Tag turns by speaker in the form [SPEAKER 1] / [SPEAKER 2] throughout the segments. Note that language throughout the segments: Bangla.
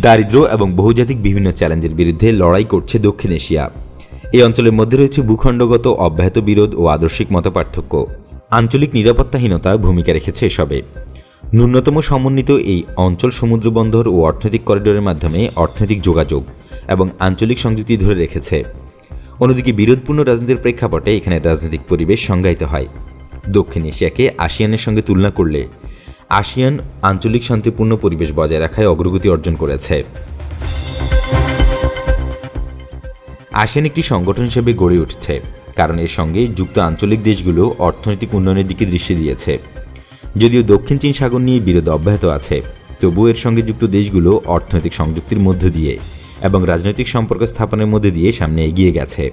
[SPEAKER 1] দারিদ্র্য এবং বহুজাতিক বিভিন্ন চ্যালেঞ্জের বিরুদ্ধে লড়াই করছে দক্ষিণ এশিয়া। এই অঞ্চলের মধ্যে রয়েছে ভূখণ্ডগত, অব্যাহত বিরোধ ও আদর্শিক মতপার্থক্য। আঞ্চলিক নিরাপত্তাহীনতা ভূমিকা রেখেছে এসবে। ন্যূনতম সমন্বিত এই অঞ্চল সমুদ্র বন্দর ও অর্থনৈতিক করিডোরের মাধ্যমে অর্থনৈতিক যোগাযোগ এবং আঞ্চলিক সংযুক্তি ধরে রেখেছে। অন্যদিকে বিরোধপূর্ণ রাজনীতির প্রেক্ষাপটে এখানে রাজনৈতিক পরিবেশ সংজ্ঞায়িত হয়। দক্ষিণ এশিয়াকে আসিয়ানের সঙ্গে তুলনা করলে আসিয়ান আঞ্চলিক শান্তিপূর্ণ পরিবেশ বজায় রাখায় অগ্রগতি অর্জন করেছে। আসিয়ান একটি সংগঠন হিসেবে গড়ে উঠছে, কারণ এর সঙ্গে যুক্ত আঞ্চলিক দেশগুলো অর্থনৈতিক উন্নয়নের দিকে দৃষ্টি দিয়েছে। যদিও দক্ষিণ চীন সাগর নিয়ে বিরোধ অব্যাহত আছে, তবুও এর সঙ্গে যুক্ত দেশগুলো অর্থনৈতিক সংযুক্তির মধ্য দিয়ে এবং রাজনৈতিক সম্পর্ক স্থাপনের মধ্যে দিয়ে সামনে এগিয়ে গেছে।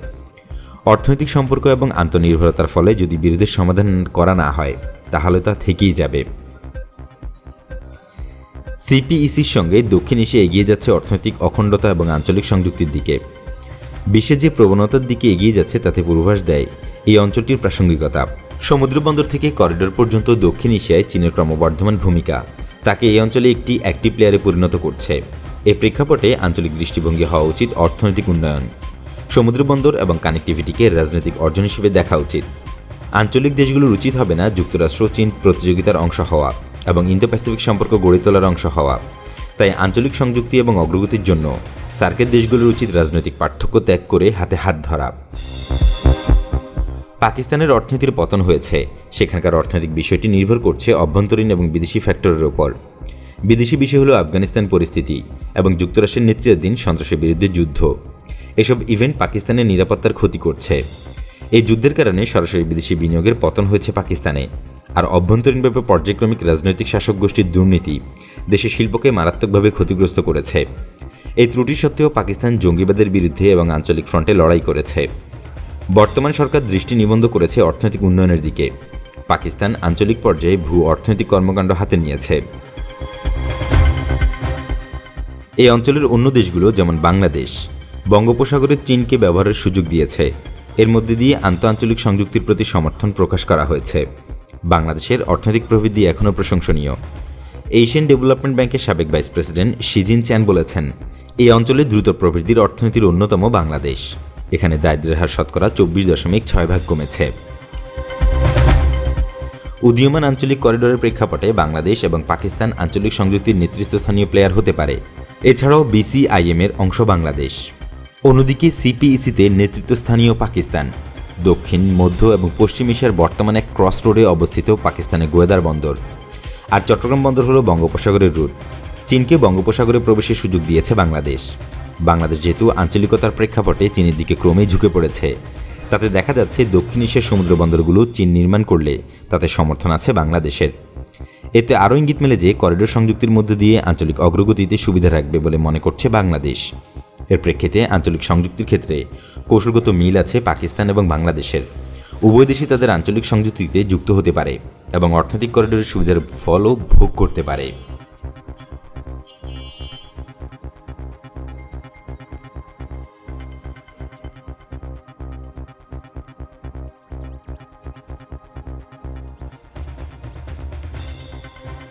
[SPEAKER 1] অর্থনৈতিক সম্পর্ক এবং আন্তনির্ভরতার ফলে যদি বিরোধের সমাধান করা না হয়, তাহলে তা থেকেই যাবে। সিপিইসির সঙ্গে দক্ষিণ এশিয়া এগিয়ে যাচ্ছে অর্থনৈতিক অখণ্ডতা এবং আঞ্চলিক সংযুক্তির দিকে। বিশ্বের যে প্রবণতার দিকে এগিয়ে যাচ্ছে, তাতে পূর্বাভাস দেয় এই অঞ্চলটির প্রাসঙ্গিকতা। সমুদ্রবন্দর থেকে করিডোর পর্যন্ত দক্ষিণ এশিয়ায় চীনের ক্রমবর্ধমান ভূমিকা। তাকে এই অঞ্চলে একটি অ্যাক্টিভ প্লেয়ারে পরিণত করছে। এ প্রেক্ষাপটে আঞ্চলিক দৃষ্টিভঙ্গি হওয়া উচিত অর্থনৈতিক উন্নয়ন। সমুদ্রবন্দর এবং কানেক্টিভিটিকে রাজনৈতিক অর্জন হিসেবে দেখা উচিত। আঞ্চলিক দেশগুলোর উচিত হবে না যুক্তরাষ্ট্র চীন প্রতিযোগিতার অংশ হওয়া। এবং ইন্দো প্যাসিফিক সম্পর্ক গড়ে তোলার অংশ হওয়া। তাই আঞ্চলিক সংযুক্তি এবং অগ্রগতির জন্য সার্কের দেশগুলোর উচিত রাজনৈতিক পার্থক্য ত্যাগ করে হাতে হাত ধরা। পাকিস্তানের অর্থনীতির পতন হয়েছে। সেখানকার অর্থনৈতিক বিষয়টি নির্ভর করছে অভ্যন্তরীণ এবং বিদেশি ফ্যাক্টরের ওপর। বিদেশি বিষয় হলো আফগানিস্তান পরিস্থিতি এবং যুক্তরাষ্ট্রের নেতৃত্বাধীন সন্ত্রাসের বিরুদ্ধে যুদ্ধ। এসব ইভেন্ট পাকিস্তানের নিরাপত্তার ক্ষতি করছে। এই যুদ্ধের কারণে সরাসরি বিদেশি বিনিয়োগের পতন হয়েছে পাকিস্তানে। আর অভ্যন্তরীণভাবে পর্যায়ক্রমিক রাজনৈতিক শাসক গোষ্ঠীর দুর্নীতি দেশের শিল্পকে মারাত্মকভাবে ক্ষতিগ্রস্ত করেছে। এই ত্রুটি সত্ত্বেও পাকিস্তান জঙ্গিবাদের বিরুদ্ধে এবং আঞ্চলিক ফ্রন্টে লড়াই করেছে। বর্তমান সরকার দৃষ্টি নিবন্ধ করেছে অর্থনৈতিক উন্নয়নের দিকে। পাকিস্তান আঞ্চলিক পর্যায়ে ভূ অর্থনৈতিক কর্মকাণ্ড হাতে নিয়েছে। এই অঞ্চলের অন্য দেশগুলো যেমন বাংলাদেশ, বঙ্গোপসাগরে চীনকে ব্যবহারের সুযোগ দিয়েছে। এর মধ্যে দিয়ে আন্তঃআঞ্চলিক সংযুক্তির প্রতি সমর্থন প্রকাশ করা হয়েছে। বাংলাদেশের অর্থনৈতিক প্রবৃদ্ধি এখনও প্রশংসনীয়। এশিয়ান ডেভেলপমেন্ট ব্যাংকের সাবেক ভাইস প্রেসিডেন্ট শিজিন চ্যান বলেছেন এই অঞ্চলে দ্রুত প্রবৃদ্ধির অর্থনীতির অন্যতম বাংলাদেশ। এখানে দারিদ্রের হার শতকরা চব্বিশ দশমিক ছয় ভাগ কমেছে। উদীয়মান আঞ্চলিক করিডোরের প্রেক্ষাপটে বাংলাদেশ এবং পাকিস্তান আঞ্চলিক সংযুক্তির নেতৃত্বস্থানীয় প্লেয়ার হতে পারে। এছাড়াও বিসিআইএম এর অংশ বাংলাদেশ। অন্যদিকে সিপিইসিতে নেতৃত্বস্থানীয় পাকিস্তান। দক্ষিণ, মধ্য এবং পশ্চিম এশিয়ার বর্তমানে ক্রস রোডে অবস্থিত পাকিস্তানের গোয়েদার বন্দর। আর চট্টগ্রাম বন্দর হল বঙ্গোপসাগরের রুট চীনকে বঙ্গোপসাগরে প্রবেশের সুযোগ দিয়েছে বাংলাদেশ। বাংলাদেশ যেহেতু আঞ্চলিকতার প্রেক্ষাপটে চীনের দিকে ক্রমেই ঝুঁকে পড়েছে। তাতে দেখা যাচ্ছে দক্ষিণ এশিয়ার সমুদ্র বন্দরগুলো চীন নির্মাণ করলে তাতে সমর্থন আছে বাংলাদেশের। এতে আরও ইঙ্গিত মেলে যে করিডোর সংযুক্তির মধ্য দিয়ে আঞ্চলিক অগ্রগতিতে সুবিধা রাখবে বলে মনে করছে বাংলাদেশ। এর প্রেক্ষিতে আঞ্চলিক সংযুক্তির ক্ষেত্রে কৌশলগত মিল আছে পাকিস্তান এবং বাংলাদেশের। উভয় দেশই তাদের আঞ্চলিক সংযুক্তিতে যুক্ত হতে পারে এবং অর্থনৈতিক করিডোরের সুবিধার ফলও ভোগ করতে পারে।